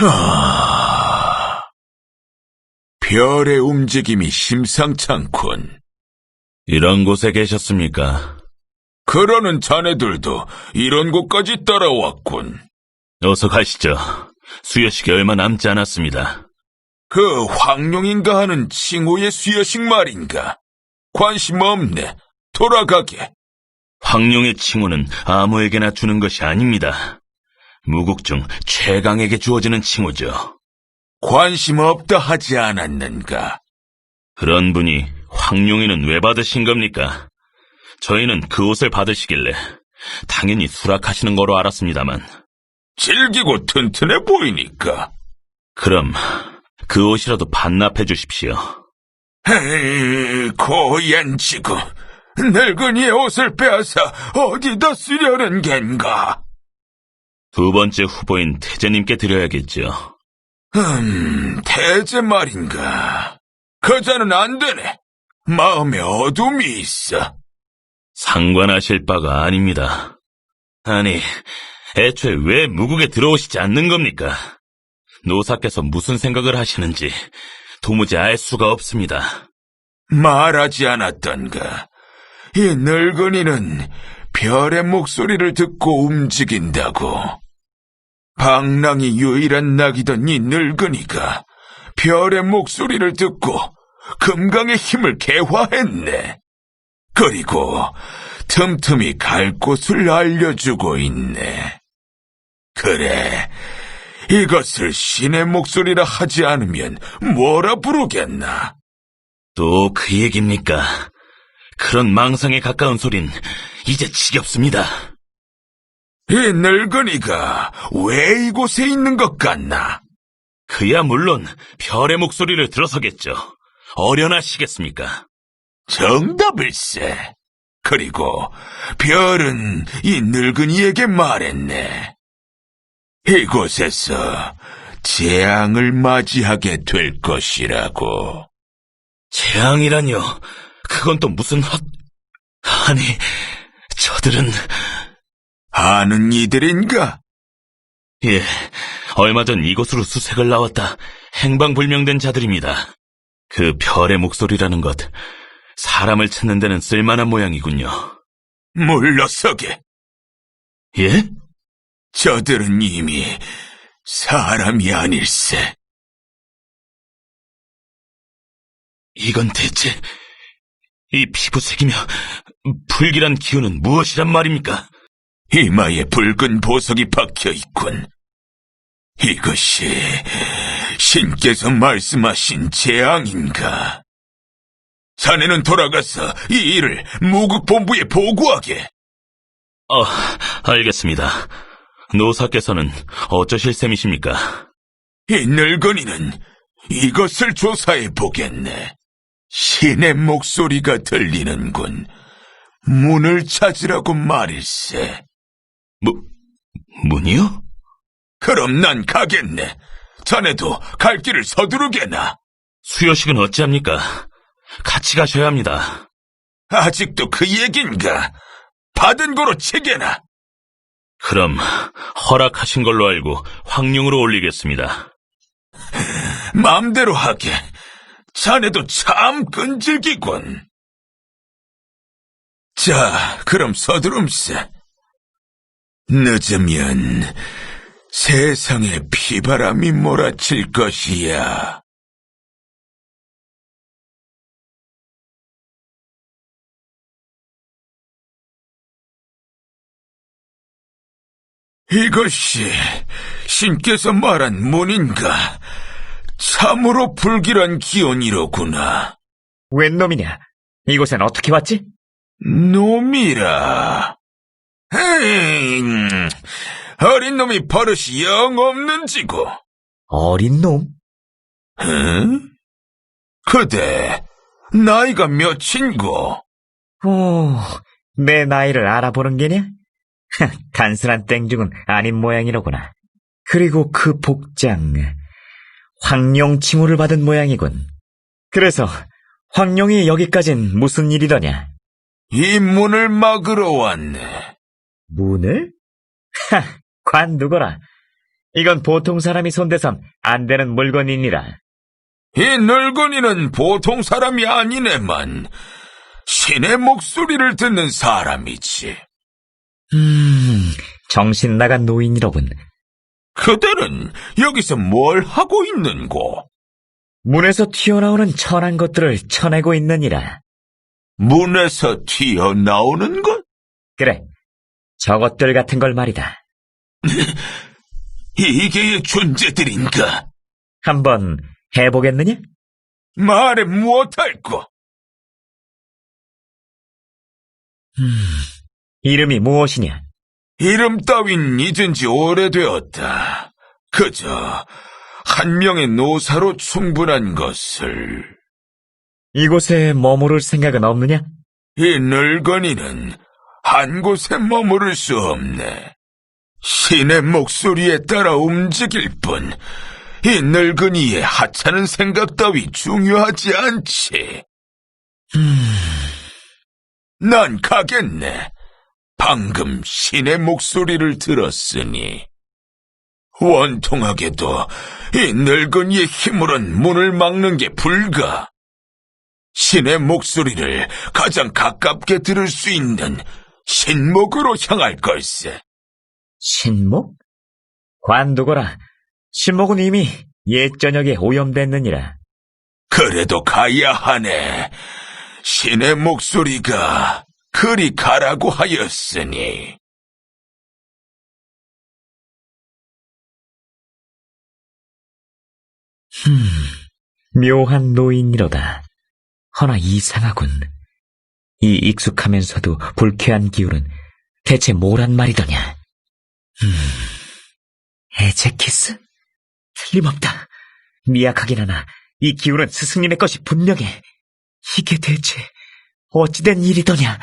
아, 별의 움직임이 심상찮군. 이런 곳에 계셨습니까? 그러는 자네들도 이런 곳까지 따라왔군. 어서 가시죠. 수여식이 얼마 남지 않았습니다. 그 황룡인가 하는 칭호의 수여식 말인가? 관심 없네. 돌아가게. 황룡의 칭호는 아무에게나 주는 것이 아닙니다. 무국 중 최강에게 주어지는 칭호죠. 관심 없다 하지 않았는가? 그런 분이 황룡이는 왜 받으신 겁니까? 저희는 그 옷을 받으시길래 당연히 수락하시는 거로 알았습니다만 질기고 튼튼해 보이니까. 그럼 그 옷이라도 반납해 주십시오. 에이, 고얀 지구. 늙은이의 옷을 빼앗아 어디다 쓰려는 겐가? 두 번째 후보인 태재님께 드려야겠죠. 음, 대제 말인가. 그자는 안 되네. 마음에 어둠이 있어. 상관하실 바가 아닙니다. 아니, 애초에 왜 무국에 들어오시지 않는 겁니까? 노사께서 무슨 생각을 하시는지 도무지 알 수가 없습니다. 말하지 않았던가. 이 늙은이는 별의 목소리를 듣고 움직인다고. 방랑이 유일한 낙이던 이 늙은이가 별의 목소리를 듣고 금강의 힘을 개화했네. 그리고 틈틈이 갈 곳을 알려주고 있네. 그래, 이것을 신의 목소리라 하지 않으면 뭐라 부르겠나? 또 그 얘기입니까? 그런 망상에 가까운 소린 이제 지겹습니다. 이 늙은이가 왜 이곳에 있는 것 같나? 그야 물론 별의 목소리를 들어서겠죠. 어련하시겠습니까? 정답일세. 그리고 별은 이 늙은이에게 말했네. 이곳에서 재앙을 맞이하게 될 것이라고. 재앙이라뇨. 그건 또 무슨 헛... 아니, 저들은... 아는 이들인가? 예, 얼마 전 이곳으로 수색을 나왔다 행방불명된 자들입니다. 그 별의 목소리라는 것, 사람을 찾는 데는 쓸만한 모양이군요. 물러서게. 예? 저들은 이미 사람이 아닐세. 이건 대체 이 피부색이며 불길한 기운은 무엇이란 말입니까? 이마에 붉은 보석이 박혀 있군. 이것이 신께서 말씀하신 재앙인가? 자네는 돌아가서 이 일을 무국본부에 보고하게. 어, 알겠습니다. 노사께서는 어쩌실 셈이십니까? 이 늙은이는 이것을 조사해 보겠네. 신의 목소리가 들리는군. 문을 찾으라고 말일세. 무, 문이요? 그럼 난 가겠네. 자네도 갈 길을 서두르게나. 수요식은 어찌합니까? 같이 가셔야 합니다. 아직도 그 얘긴가? 받은 거로 치게나. 그럼 허락하신 걸로 알고 황룡으로 올리겠습니다. 마음대로 하게. 자네도 참 끈질기군. 자, 그럼 서두름세. 늦으면 세상에 피바람이 몰아칠 것이야. 이것이 신께서 말한 문인가? 참으로 불길한 기운이로구나. 웬 놈이냐? 이곳엔 어떻게 왔지? 놈이라. 음, 어린 놈이 버릇이 영 없는 지고. 어린 놈? 응? 그대, 나이가 몇인고? 오, 내 나이를 알아보는 게냐? 단순한 땡중은 아닌 모양이로구나. 그리고 그 복장, 황룡 칭호를 받은 모양이군. 그래서 황룡이 여기까진 무슨 일이더냐? 이 문을 막으러 왔네. 문을? 하, 관두거라. 이건 보통 사람이 손대선 안 되는 물건이니라. 이 늙은이는 보통 사람이 아니네만 신의 목소리를 듣는 사람이지. 음, 정신 나간 노인이로군. 그대는 여기서 뭘 하고 있는고? 문에서 튀어나오는 천한 것들을 쳐내고 있느니라. 문에서 튀어나오는 것? 그래, 저것들 같은 걸 말이다. 이게 존재들인가? 한번 해보겠느냐? 말해 무엇할꼬? 이름이 무엇이냐? 이름 따윈 잊은 지 오래되었다. 그저 한 명의 노사로 충분한 것을. 이곳에 머무를 생각은 없느냐? 이 늙은이는 한 곳에 머무를 수 없네. 신의 목소리에 따라 움직일 뿐, 이 늙은이의 하찮은 생각 따위 중요하지 않지. 난 가겠네. 방금 신의 목소리를 들었으니. 원통하게도 이 늙은이의 힘으론 문을 막는 게 불가. 신의 목소리를 가장 가깝게 들을 수 있는 신목으로 향할 걸세. 신목? 관두거라. 신목은 이미 옛 저녁에 오염됐느니라. 그래도 가야 하네. 신의 목소리가 그리 가라고 하였으니. 묘한 노인이로다. 허나 이상하군. 이 익숙하면서도 불쾌한 기운은 대체 뭐란 말이더냐? 음, 에제키스? 틀림없다. 미약하긴 하나 이 기운은 스승님의 것이 분명해. 이게 대체 어찌된 일이더냐?